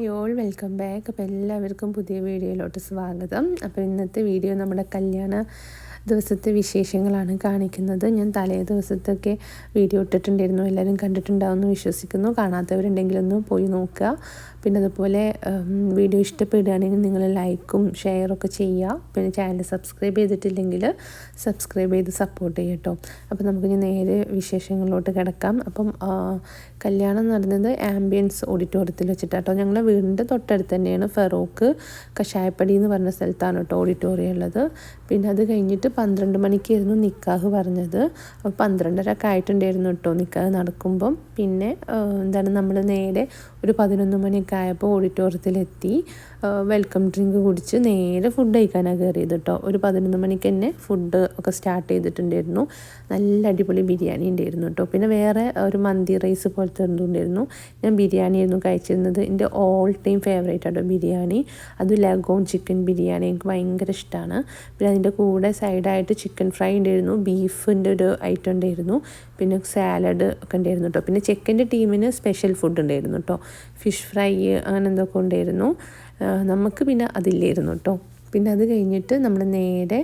Hi all welcome back. അപ്പോൾ എല്ലാവർക്കും പുതിയ വീഡിയോയിലോട്ട് സ്വാഗതം. അപ്പോൾ ഇന്നത്തെ വീഡിയോ നമ്മുടെ കല്യാണ ദിവസത്തെ വിശേഷങ്ങളാണ് കാണിക്കുന്നത്. ഞാൻ തലേ ദിവസത്തൊക്കെ വീഡിയോ ഇട്ടിട്ടുണ്ടായിരുന്നു. എല്ലാവരും കണ്ടിട്ടുണ്ടാവുമെന്ന് വിശ്വസിക്കുന്നു. കാണാത്തവരുണ്ടെങ്കിൽ ഒന്ന് പോയി നോക്കുക. പിന്നെ അതുപോലെ വീഡിയോ ഇഷ്ടപ്പെടുകയാണെങ്കിൽ നിങ്ങൾ ലൈക്കും ഷെയറൊക്കെ ചെയ്യുക. പിന്നെ ചാനൽ സബ്സ്ക്രൈബ് ചെയ്തിട്ടില്ലെങ്കിൽ സബ്സ്ക്രൈബ് ചെയ്ത് സപ്പോർട്ട് ചെയ്യട്ടോ അപ്പോൾ നമുക്ക് നേരെ വിശേഷങ്ങളിലോട്ട് കിടക്കാം. അപ്പം കല്യാണം നടന്നത് ആംബിയൻസ് ഓഡിറ്റോറിയത്തിൽ വെച്ചിട്ടാട്ടോ ഞങ്ങളുടെ വീടിന്റെ തൊട്ടടുത്ത് തന്നെയാണ് ഫെറോക്ക് കഷായപ്പടി എന്ന് പറഞ്ഞ സ്ഥലത്താണ് കേട്ടോ ഓഡിറ്റോറിയം ഉള്ളത്. പിന്നെ അത് കഴിഞ്ഞിട്ട് പന്ത്രണ്ട് മണിക്കായിരുന്നു നിക്കാഹ് പറഞ്ഞത്. അപ്പോൾ പന്ത്രണ്ടരൊക്കെ ആയിട്ടുണ്ടായിരുന്നു കേട്ടോ നിക്കാഹ് നടക്കുമ്പം. പിന്നെ എന്താണ് നമ്മൾ നേരെ ഒരു പതിനൊന്ന് മണിയൊക്കെ ആയപ്പോൾ ഓഡിറ്റോറിയത്തിലെത്തി. വെൽക്കം ഡ്രിങ്ക് കുടിച്ച് നേരെ ഫുഡ് കഴിക്കാനാണ് കയറിയത് കേട്ടോ ഒരു പതിനൊന്ന് മണിക്ക് തന്നെ ഫുഡ് ഒക്കെ സ്റ്റാർട്ട് ചെയ്തിട്ടുണ്ടായിരുന്നു. നല്ല അടിപൊളി ബിരിയാണി ഉണ്ടായിരുന്നു കേട്ടോ പിന്നെ വേറെ ഒരു മന്തി റൈസ് പോലത്തെ ഉണ്ടായിരുന്നു. ഞാൻ ബിരിയാണി ആയിരുന്നു കഴിച്ചിരുന്നത്. എന്റെ ഓൾ ടൈം ഫേവറേറ്റ് ആട്ടോ ബിരിയാണി. അത് ലഗോൺ ചിക്കൻ ബിരിയാണി എനിക്ക് ഭയങ്കര ഇഷ്ടമാണ് പിന്നെ അതിന്റെ കൂടെ സൈഡായിട്ട് ചിക്കൻ ഫ്രൈ ഉണ്ടായിരുന്നു ബീഫിന്റെ ഒരു ഐറ്റം ഉണ്ടായിരുന്നു പിന്നെ സാലഡ് ഒക്കെ ഉണ്ടായിരുന്നു കേട്ടോ പിന്നെ ചെക്കന്റെ ടീമിന് സ്പെഷ്യൽ ഫുഡ് ഉണ്ടായിരുന്നു കേട്ടോ ഫിഷ് ഫ്രൈ അങ്ങനെ എന്തൊക്കെ ഉണ്ടായിരുന്നു. നമുക്ക് പിന്നെ അതില്ലായിരുന്നു കേട്ടോ പിന്നെ അത് കഴിഞ്ഞിട്ട് നമ്മൾ നേരെ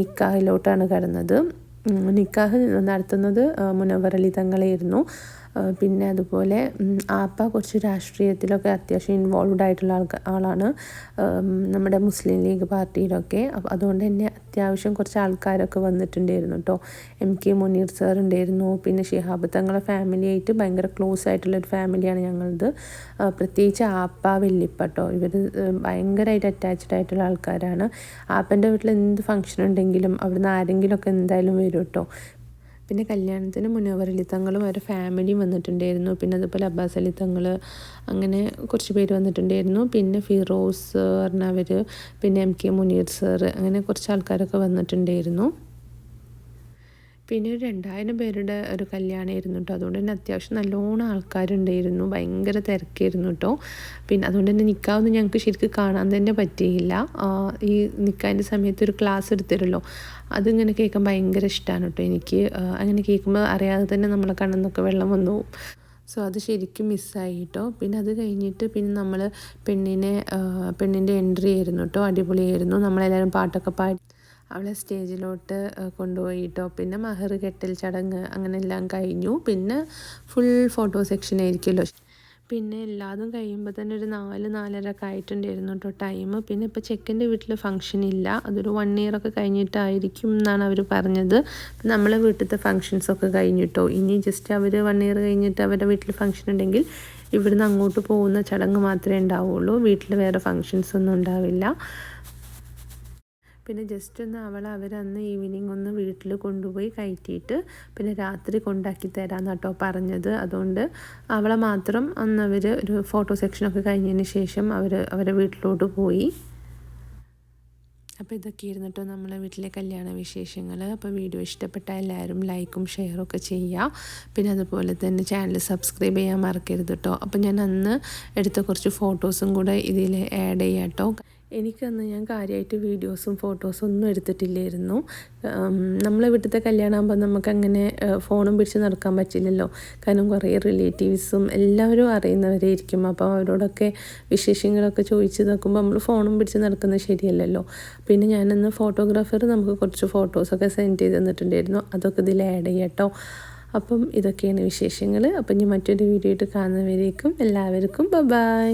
നിക്കാഹിലോട്ടാണ് കടന്നത്. നിക്കാഹ് നടത്തുന്നത് മുനവറലി തങ്ങളായിരുന്നു. പിന്നെ അതുപോലെ ആപ്പ കുറച്ച് രാഷ്ട്രീയത്തിലൊക്കെ അത്യാവശ്യം ഇൻവോൾവ്ഡ് ആയിട്ടുള്ള ആൾക്കാർ ആളാണ്. നമ്മുടെ മുസ്ലിം ലീഗ് പാർട്ടിയിലൊക്കെ. അതുകൊണ്ട് തന്നെ അത്യാവശ്യം കുറച്ച് ആൾക്കാരൊക്കെ വന്നിട്ടുണ്ടായിരുന്നു കേട്ടോ എം കെ മുനീർ സാർ ഉണ്ടായിരുന്നു. പിന്നെ ഷിഹാബ് തങ്ങളെ ഫാമിലിയായിട്ട് ഭയങ്കര ക്ലോസ് ആയിട്ടുള്ളൊരു ഫാമിലിയാണ് ഞങ്ങളത്. പ്രത്യേകിച്ച് ആപ്പ വെല്ലിപ്പ കേട്ടോ ഇവർ ഭയങ്കരമായിട്ട് അറ്റാച്ച്ഡ് ആയിട്ടുള്ള ആൾക്കാരാണ്. ആപ്പന്റെ വീട്ടിൽ എന്ത് ഫംഗ്ഷൻ ഉണ്ടെങ്കിലും അവിടുന്ന് ആരെങ്കിലുമൊക്കെ എന്തായാലും വരും കേട്ടോ പിന്നെ കല്യാണത്തിന് മുനവർ അലിത്തങ്ങളും അവരുടെ ഫാമിലിയും വന്നിട്ടുണ്ടായിരുന്നു. പിന്നെ അതുപോലെ അബ്ബാസ് അലിത്തങ്ങൾ അങ്ങനെ കുറച്ച് പേര് വന്നിട്ടുണ്ടായിരുന്നു. പിന്നെ ഫിറോസ് പറഞ്ഞവർ പിന്നെ എം കെ മുനീർ സാർ അങ്ങനെ കുറച്ച് ആൾക്കാരൊക്കെ വന്നിട്ടുണ്ടായിരുന്നു. പിന്നെ ഒരു രണ്ടായിരം പേരുടെ ഒരു കല്യാണമായിരുന്നു കേട്ടോ അതുകൊണ്ട് തന്നെ അത്യാവശ്യം നല്ലോണം ആൾക്കാരുണ്ടായിരുന്നു. ഭയങ്കര തിരക്കായിരുന്നു കേട്ടോ പിന്നെ അതുകൊണ്ട് തന്നെ നിൽക്കാവുന്ന ഞങ്ങൾക്ക് ശരിക്കും കാണാൻ തന്നെ പറ്റിയില്ല. ഈ നിൽക്കാന്റെ സമയത്ത് ഒരു ക്ലാസ് എടുത്തിരുമല്ലോ അതിങ്ങനെ കേൾക്കാൻ ഭയങ്കര ഇഷ്ടമാണ് കേട്ടോ എനിക്ക്. അങ്ങനെ കേൾക്കുമ്പോൾ അറിയാതെ തന്നെ നമ്മളെ കണ്ണെന്നൊക്കെ വെള്ളം വന്നു സോ അത് ശരിക്കും മിസ്സായി കേട്ടോ പിന്നെ അത് കഴിഞ്ഞിട്ട് പിന്നെ നമ്മൾ പെണ്ണിനെ പെണ്ണിന്റെ എൻട്രി ആയിരുന്നു കേട്ടോ അടിപൊളിയായിരുന്നു. നമ്മളെല്ലാവരും പാട്ടൊക്കെ പാടി അവളെ സ്റ്റേജിലോട്ട് കൊണ്ടുപോയിട്ടോ. പിന്നെ മഹർ കെട്ടൽ ചടങ്ങ് അങ്ങനെ എല്ലാം കഴിഞ്ഞു. പിന്നെ ഫുൾ ഫോട്ടോ സെക്ഷൻ ആയിരിക്കുമല്ലോ. പിന്നെ എല്ലാതും കഴിയുമ്പോൾ തന്നെ ഒരു നാല് നാലര ഒക്കെ ആയിട്ടുണ്ടായിരുന്നു കേട്ടോ ടൈം. പിന്നെ ഇപ്പോൾ ചെക്കന്റെ വീട്ടിൽ ഫംഗ്ഷൻ ഇല്ല. അതൊരു വൺ ഇയർ ഒക്കെ കഴിഞ്ഞിട്ടായിരിക്കും എന്നാണ് അവർ പറഞ്ഞത്. നമ്മളെ വീട്ടിലത്തെ ഫങ്ഷൻസൊക്കെ കഴിഞ്ഞിട്ടോ. ഇനി ജസ്റ്റ് അവർ വൺ ഇയർ കഴിഞ്ഞിട്ട് അവരുടെ വീട്ടിൽ ഫംഗ്ഷൻ ഉണ്ടെങ്കിൽ ഇവിടുന്ന് അങ്ങോട്ട് പോകുന്ന ചടങ്ങ് മാത്രമേ ഉണ്ടാവുള്ളൂ. വീട്ടിൽ വേറെ ഫങ്ഷൻസ് ഒന്നും ഉണ്ടാവില്ല. പിന്നെ ജസ്റ്റ് ഒന്ന് അവൾ അവരന്ന് ഈവനിങ് ഒന്ന് വീട്ടിൽ കൊണ്ടുപോയി കയറ്റിയിട്ട് പിന്നെ രാത്രി കൊണ്ടാക്കി തരാമെന്ന് കേട്ടോ പറഞ്ഞത്. അതുകൊണ്ട് അവളെ മാത്രം അന്ന് അവർ ഒരു ഫോട്ടോ സെക്ഷനൊക്കെ കഴിഞ്ഞതിന് ശേഷം അവർ അവരെ വീട്ടിലോട്ട് പോയി. അപ്പോൾ ഇതൊക്കെ ഇരുന്നിട്ടോ നമ്മളെ വീട്ടിലെ കല്യാണ വിശേഷങ്ങൾ അപ്പോൾ വീഡിയോ ഇഷ്ടപ്പെട്ട എല്ലാവരും ലൈക്കും ഷെയറും ഒക്കെ ചെയ്യുക പിന്നെ അതുപോലെ തന്നെ ചാനൽ സബ്സ്ക്രൈബ് ചെയ്യാൻ മറക്കരുത് കേട്ടോ അപ്പോൾ ഞാൻ അന്ന് എടുത്ത കുറച്ച് ഫോട്ടോസും കൂടെ ഇതിൽ ആഡ് ചെയ്യാം കേട്ടോ എനിക്കന്ന് ഞാൻ കാര്യമായിട്ട് വീഡിയോസും ഫോട്ടോസും ഒന്നും എടുത്തിട്ടില്ലായിരുന്നു. നമ്മളെ വീട്ടിലത്തെ കല്യാണമാകുമ്പോൾ നമുക്കങ്ങനെ ഫോണും പിടിച്ച് നടക്കാൻ പറ്റില്ലല്ലോ. കാരണം കുറേ റിലേറ്റീവ്സും എല്ലാവരും അറിയുന്നവരായിരിക്കും അപ്പോൾ അവരോടൊക്കെ വിശേഷങ്ങളൊക്കെ ചോദിച്ച് നോക്കുമ്പോൾ നമ്മൾ ഫോണും പിടിച്ച് നടക്കുന്നത് ശരിയല്ലല്ലോ. പിന്നെ ഞാനന്ന് ഫോട്ടോഗ്രാഫർ നമുക്ക് കുറച്ച് ഫോട്ടോസൊക്കെ സെൻഡ് ചെയ്ത് തന്നിട്ടുണ്ടായിരുന്നു. അതൊക്കെ ഇതിൽ ആഡ് ചെയ്യാം അപ്പം ഇതൊക്കെയാണ് വിശേഷങ്ങൾ അപ്പം ഇനി മറ്റൊരു വീഡിയോ ആയിട്ട് കാണുന്നവരേക്കും എല്ലാവർക്കും ബൈ.